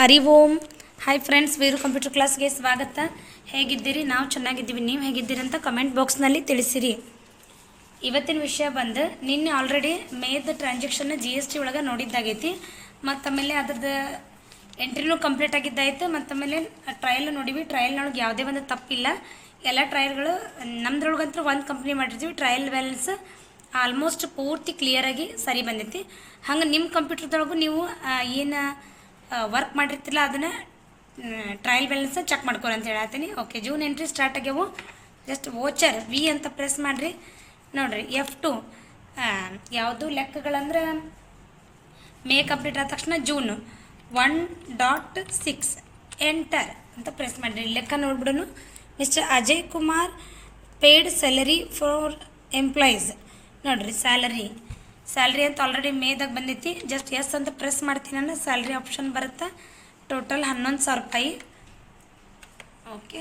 Hari Om hi friends Veeru computer ಕ್ಲಾಸ್ಗೆ ಸ್ವಾಗತ. ಹೇಗಿದ್ದೀರಿ? ನಾವು ಚೆನ್ನಾಗಿದ್ದೀವಿ. ನೀವು ಹೇಗಿದ್ದೀರಿ ಅಂತ ಕಮೆಂಟ್ ಬಾಕ್ಸ್ನಲ್ಲಿ ತಿಳಿಸಿರಿ. ಇವತ್ತಿನ ವಿಷಯ ಬಂದು, ನಿನ್ನೆ ಆಲ್ರೆಡಿ ಮೇದ ಟ್ರಾನ್ಸಾಕ್ಷನ್ನ ಜಿ ಎಸ್ ಟಿ ಒಳಗೆ ನೋಡಿದ್ದಾಗೈತಿ. ಮತ್ತು ಆಮೇಲೆ ಅದ್ರದ್ದು ಎಂಟ್ರಿನೂ ಕಂಪ್ಲೀಟ್ ಆಗಿದ್ದಾಯಿತು. ಮತ್ತು ಆಮೇಲೆ ಟ್ರಯಲ್ ನೋಡಿವಿ. ಟ್ರಯಲ್ನೊಳಗೆ ಯಾವುದೇ ಒಂದು ತಪ್ಪಿಲ್ಲ. ಎಲ್ಲ ಟ್ರಯಲ್ಗಳು ನಮ್ದ್ರೊಳಗಂತೂ ಒಂದು ಕಂಪ್ನಿ ಮಾಡಿರ್ತೀವಿ. ಟ್ರಯಲ್ ಬ್ಯಾಲೆನ್ಸ್ ಆಲ್ಮೋಸ್ಟ್ ಪೂರ್ತಿ ಕ್ಲಿಯರಾಗಿ ಸರಿ ಬಂದೈತಿ. ಹಂಗೆ ನಿಮ್ಮ ಕಂಪ್ಯೂಟರ್ದೊಳಗೂ ನೀವು ಏನು ವರ್ಕ್ ಮಾಡಿರ್ತಿಲ್ಲ ಅದನ್ನು ಟ್ರಯಲ್ ಬ್ಯಾಲೆನ್ಸ್ ಚೆಕ್ ಮಾಡ್ಕೊರಿ ಅಂತ ಹೇಳತ್ತೀನಿ ಓಕೆ ಜೂನ್ ಎಂಟ್ರಿ ಸ್ಟಾರ್ಟ್ ಆಗ್ಯಾವು. ಜಸ್ಟ್ ವೋಚರ್ ವಿ ಅಂತ ಪ್ರೆಸ್ ಮಾಡಿರಿ. ನೋಡಿರಿ ಎಫ್ ಟು ಯಾವುದು ಲೆಕ್ಕಗಳಂದ್ರೆ ಮೇ ಕಂಪ್ಲೀಟ್ ಆದ ತಕ್ಷಣ June one dot six enter ಅಂತ ಪ್ರೆಸ್ ಮಾಡಿರಿ. ಲೆಕ್ಕ ನೋಡ್ಬಿಡೋನು. Mister Ajay Kumar paid salary for employees ನೋಡಿರಿ ಸ್ಯಾಲರಿ ಸ್ಯಾಲ್ರಿ ಅಂತ ಆಲ್ರೆಡಿ ಮೇದಾಗ ಬಂದೈತಿ. ಜಸ್ಟ್ ಎಸ್ ಅಂತ ಪ್ರೆಸ್ ಮಾಡ್ತೀನಿ ನಾನು. ಸ್ಯಾಲ್ರಿ ಆಪ್ಷನ್ ಬರುತ್ತೆ. ಟೋಟಲ್ ಹನ್ನೊಂದು ಸಾವಿರ ರೂಪಾಯಿ. ಓಕೆ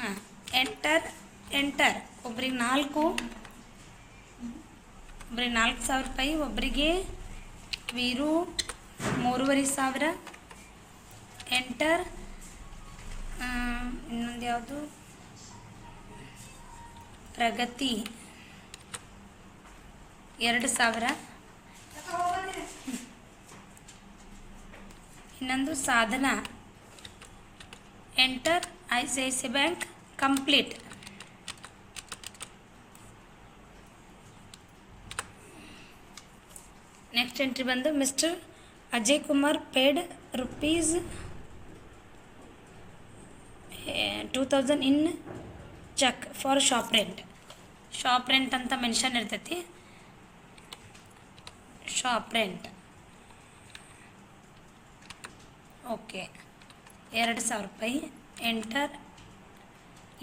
ಹಾಂ. ಎಂಟರ್ ಎಂಟರ್ ಒಬ್ರಿಗೆ ನಾಲ್ಕು. ಒಬ್ರಿಗೆ ನಾಲ್ಕು ಸಾವಿರ ರೂಪಾಯಿ. ಒಬ್ಬರಿಗೆ ವೀರು ಮೂರುವರೆ ಸಾವಿರ. ಎಂಟರ್ ಇನ್ನೊಂದು ಯಾವುದು? ಪ್ರಗತಿ. ಎರಡು ಸಾವಿರ. ಇನ್ನೊಂದು ಸಾಧನ. Enter I C I C bank complete next entry ಬಂದು mister Ajay Kumar paid rupees two thousand in cheque for shop rent shop rent ಅಂತ ಮೆನ್ಷನ್ ಇರ್ತೈತಿ. ಶಾಪ್ ರೆಂಟ್ ಓಕೆ, ಎರಡು ಸಾವಿರ ರೂಪಾಯಿ. ಎಂಟರ್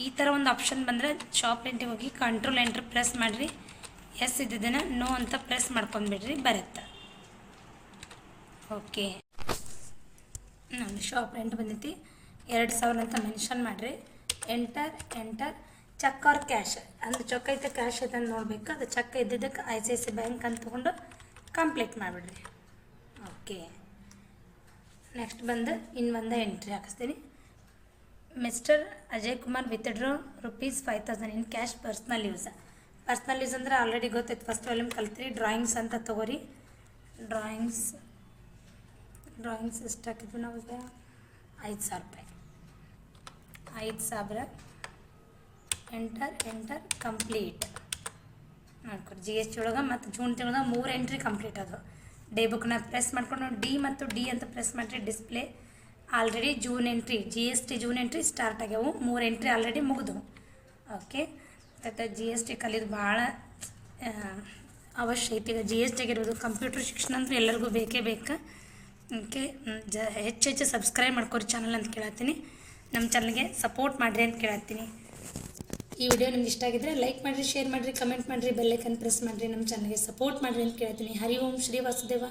ಈ ಥರ ಒಂದು ಆಪ್ಷನ್ ಬಂದರೆ ಶಾಪ್ ರೆಂಟಿಗೆ ಹೋಗಿ ಕಂಟ್ರೋಲ್ ಎಂಟ್ರ್ ಪ್ರೆಸ್ ಮಾಡಿರಿ. ಎಸ್ ಇದ್ದಿದ್ದನ್ನು ನೋ ಅಂತ ಪ್ರೆಸ್ ಮಾಡ್ಕೊಂಡ್ಬಿಡ್ರಿ ಬರುತ್ತೆ. ಓಕೆ. ನಾನು ಶಾಪ್ ರೆಂಟ್ ಬಂದೈತಿ. ಎರಡು ಸಾವಿರ ಅಂತ ಮೆನ್ಷನ್ ಮಾಡಿರಿ. Enter enter cheque or cash ಅಂದ್ರೆ ಚೆಕ್ ಐತೆ ಕ್ಯಾಶ್ ಐತೆ ಅಂತ ನೋಡಬೇಕು. ಅದು cheque ಇದ್ದಿದ್ದಕ್ಕೆ I C I C bank ಅಂತ ತೊಗೊಂಡು ಕಂಪ್ಲೀಟ್ ಮಾಡಿಬಿಡ್ರಿ. ಓಕೆ ನೆಕ್ಸ್ಟ್ ಬಂದು ಇನ್ನು ಒಂದು entry ಹಾಕಿಸ್ತೀನಿ. Mister Ajay Kumar withdraw rupees five thousand in cash personal use personal use ಅಂದರೆ ಆಲ್ರೆಡಿ ಗೊತ್ತೈತೆ ಫಸ್ಟ್ ವಾಲ್ಯೂಮ್ ಕಲ್ತ್ರಿ. ಡ್ರಾಯಿಂಗ್ಸ್ ಅಂತ ತೊಗೋರಿ. ಡ್ರಾಯಿಂಗ್ಸ್ ಡ್ರಾಯಿಂಗ್ಸ್ ಎಷ್ಟು ಹಾಕಿದ್ವಿ ನಾವು ಈಗ? ಐದು ಸಾವಿರ ರೂಪಾಯಿ. ಐದು ಸಾವಿರ. ಎಂಟರ್ ಎಂಟರ್ ಕಂಪ್ಲೀಟ್ ಮಾಡ್ಕೊರಿ ಜಿ ಎಸ್ ಟಿ ಒಳಗೆ ಮತ್ತು ಜೂನ್ ತಿಂಗಳ ಮೂರು ಎಂಟ್ರಿ ಕಂಪ್ಲೀಟ್ ಅದು. ಡೇ ಬುಕ್ನ ಪ್ರೆಸ್ ಮಾಡ್ಕೊಂಡು ಡಿ ಮತ್ತು ಡಿ ಅಂತ ಪ್ರೆಸ್ ಮಾಡಿರಿ display already June entry G S T June entry start ಆಗ್ಯಾವು. ಮೂರು ಎಂಟ್ರಿ ಆಲ್ರೆಡಿ ಮುಗಿದು. ಓಕೆ ಮತ್ತು ಜಿ ಎಸ್ ಟಿ ಕಲಿಯೋದು ಭಾಳ ಅವಶ್ಯ ಐತಿ. ಈಗ ಜಿ ಎಸ್ ಟಿ ಆಗಿರ್ಬೋದು ಕಂಪ್ಯೂಟರ್ ಶಿಕ್ಷಣ ಅಂದ್ರೆ ಎಲ್ಲರಿಗೂ ಬೇಕೇ ಬೇಕು. ಓಕೆ ಜ, ಹೆಚ್ಚು ಹೆಚ್ಚು ಸಬ್ಸ್ಕ್ರೈಬ್ ಮಾಡ್ಕೊರಿ ಚಾನಲ್ ಅಂತ ಕೇಳತ್ತೀನಿ. ನಮ್ಮ ಚಾನಲ್ಗೆ ಸಪೋರ್ಟ್ ಮಾಡಿರಿ ಅಂತ ಕೇಳತ್ತೀನಿ. ಈ ವಿಡಿಯೋ ನಿಮ್ಗೆ ಇಷ್ಟ ಆಗಿದ್ರೆ ಲೈಕ್ ಮಾಡಿರಿ, ಶೇರ್ ಮಾಡಿರಿ, ಕಮೆಂಟ್ ಮಾಡಿರಿ ಬೆಲ್ಲೈಕನ್ ಪ್ರೆಸ್ ಮಾಡಿರಿ, ನಮ್ಮ ಚಾನಲ್ಗೆ ಸಪೋರ್ಟ್ ಮಾಡಿರಿ ಅಂತ ಕೇಳ್ತೀನಿ. Hari Om Shri Vasudeva.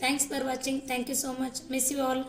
Thanks for watching thank you so much miss you all